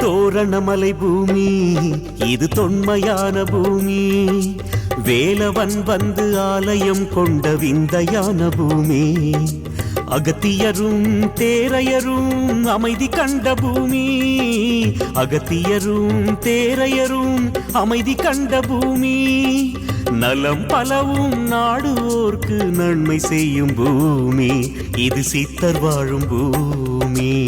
தோரணமலை பூமி. இது தொன்மையான பூமி. வேலவன் வந்து ஆலயம் கொண்ட விந்தையான பூமி. அகத்தியரும் தேரையரும் அமைதி கண்ட பூமி. அகத்தியரும் தேரையரும் அமைதி கண்ட பூமி. நலம் பலவும் நாடுவோர்க்கு நன்மை செய்யும் பூமி. இது சித்தர் வாழும் பூமி.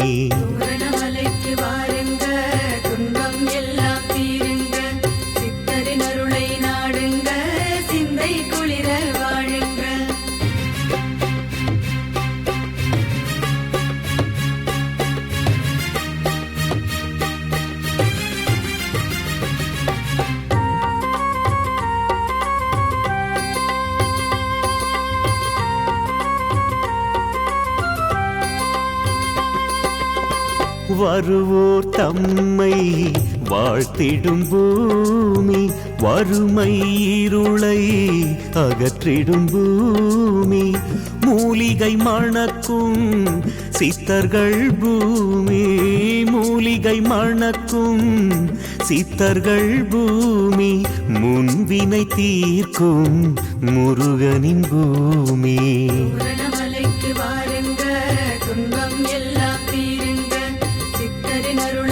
வருவோர் தம்மை வாழ்த்திடும் பூமி வறுமை இருளை அகற்றிடும் பூமி. மூலிகை மணக்கும் சித்தர்கள் பூமி மூலிகை மணக்கும் சித்தர்கள் பூமி. முன்வினை தீர்க்கும் முருகனின் பூமி. ಿಣರು